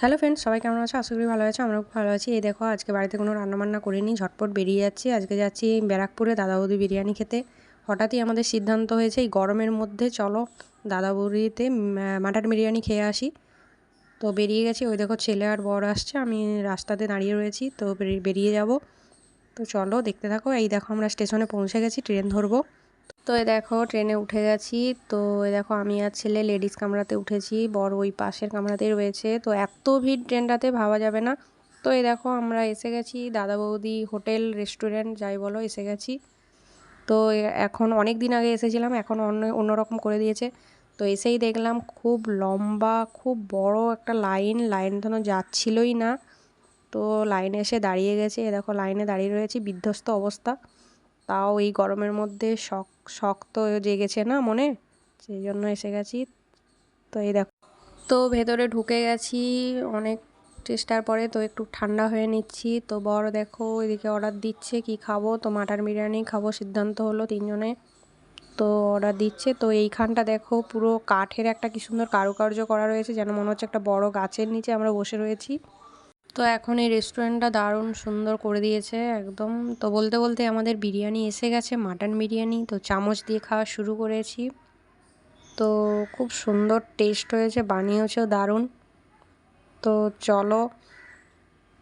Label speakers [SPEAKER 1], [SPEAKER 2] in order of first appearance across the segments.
[SPEAKER 1] Hello friends, সবাই কেমন আছো? আশা করি ভালো আছো, আমরাও খুব ভালো আছি। এই দেখো, আজকে বাড়িতে কোনো রান্নাবান্না করিনি, ঝটপট বেরিয়ে যাচ্ছি। আজকে যাচ্ছি ব্যারাকপুরে দাদা বৌদি বিরিয়ানি খেতে। হঠাৎই আমাদের সিদ্ধান্ত হয়েছে, এই গরমের মধ্যে চলো দাদা বৌদিতে মাটন বিরিয়ানি খেয়ে আসি। তো বেরিয়ে গেছি, ওই দেখো ছেলে আর বড় আসছে, আমি রাস্তাতে দাঁড়িয়ে রয়েছি, তো বেরিয়ে যাব। তো চলো, দেখতে থাকো। এই দেখো, আমরা স্টেশনে পৌঁছে গেছি, ট্রেন ধরবো। তো এ দেখো, ট্রেনে উঠে গেছি। তো এ দেখো, আমি আর ছেলে লেডিস কামরাতে উঠেছি। বড় ওই পাশের কামরাতেই রয়েছে। তো এত ভিড় ট্রেনটাতে, ভাবা যাবে না। তো এই দেখো, আমরা এসে গেছি দাদা বৌদি হোটেল, রেস্টুরেন্ট, যাই বলো, এসে গেছি। তো এখন অনেক দিন আগে এসেছিলাম, এখন অন্য অন্যরকম করে দিয়েছে। তো এসেই দেখলাম খুব লম্বা, খুব বড় একটা লাইন। লাইন তো যাচ্ছিলই না। তো লাইনে এসে দাঁড়িয়ে গেছে। এ দেখো, লাইনে দাঁড়িয়ে রয়েছি, বিধ্বস্ত অবস্থা। তাও এই গরমের মধ্যে শখ শখ তো জেগেছে না মনে? সেই জন্য এসে গেছি। তো এই দেখো। তো ভেতরে ঢুকে গেছি অনেক চেষ্টার পরে, তো একটু ঠান্ডা হয়ে নিচ্ছি। তো বড় দেখো এদিকে অর্ডার দিচ্ছে, কি খাব? তো মাটন বিরিয়ানি খাব, সিদ্ধান্ত হলো তিনজনে। তো অর্ডার দিচ্ছে। তো এইখানটা দেখো, পুরো কাঠের একটা কি সুন্দর কারুকার্য করা রয়েছে। যেন মনে হচ্ছে একটা বড় গাছের নিচে আমরা বসে রয়েছি। তো এখন এই রেস্টুরেন্টটা দারুণ সুন্দর করে দিয়েছে, একদম। তো বলতে বলতে আমাদের বিরিয়ানি এসে গেছে মাটন বিরিয়ানি। তো চামচ দিয়ে খাওয়া শুরু করেছি। তো খুব সুন্দর টেস্ট হয়েছে বানিয়েছেও দারুণ। তো চলো।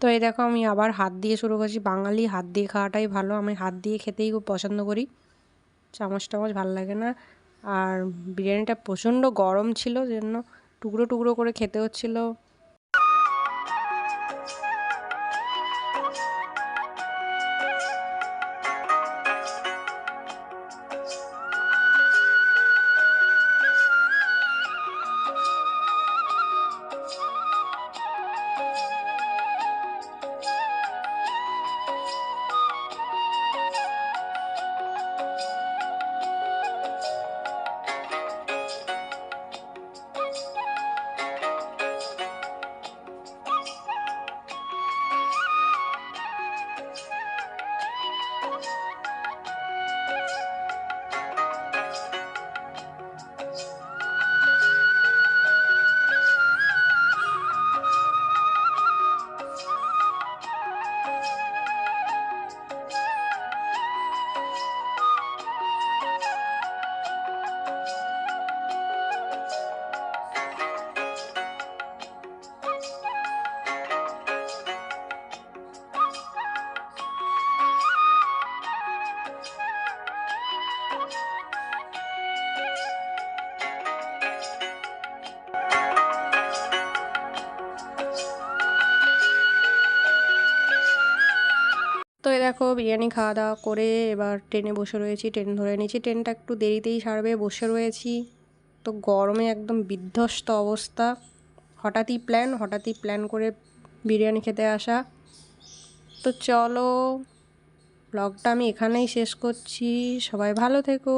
[SPEAKER 1] তো এই দেখো, আমি আবার হাত দিয়ে শুরু করছি। বাঙালি হাত দিয়ে খাওয়াটাই ভালো। আমি হাত দিয়ে খেতেই খুব পছন্দ করি। চামচ টামচ ভালো লাগে না। আর বিরিয়ানিটা প্রচণ্ড গরম ছিল জন্য টুকরো টুকরো করে খেতে হচ্ছিল। তো এ দেখো, বিরিয়ানি খাওয়া দাওয়া করে এবার ট্রেনে বসে রয়েছি, ট্রেন ধরে নিয়েছি ট্রেনটা একটু দেরিতেই সারবে বসে রয়েছি। তো গরমে একদম বিধ্বস্ত অবস্থা। হঠাৎই প্ল্যান হঠাৎই প্ল্যান করে বিরিয়ানি খেতে আসা। তো চলো ব্লগটা আমি এখানেই শেষ করছি। সবাই ভালো থেকো।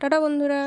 [SPEAKER 1] টাটা বন্ধুরা।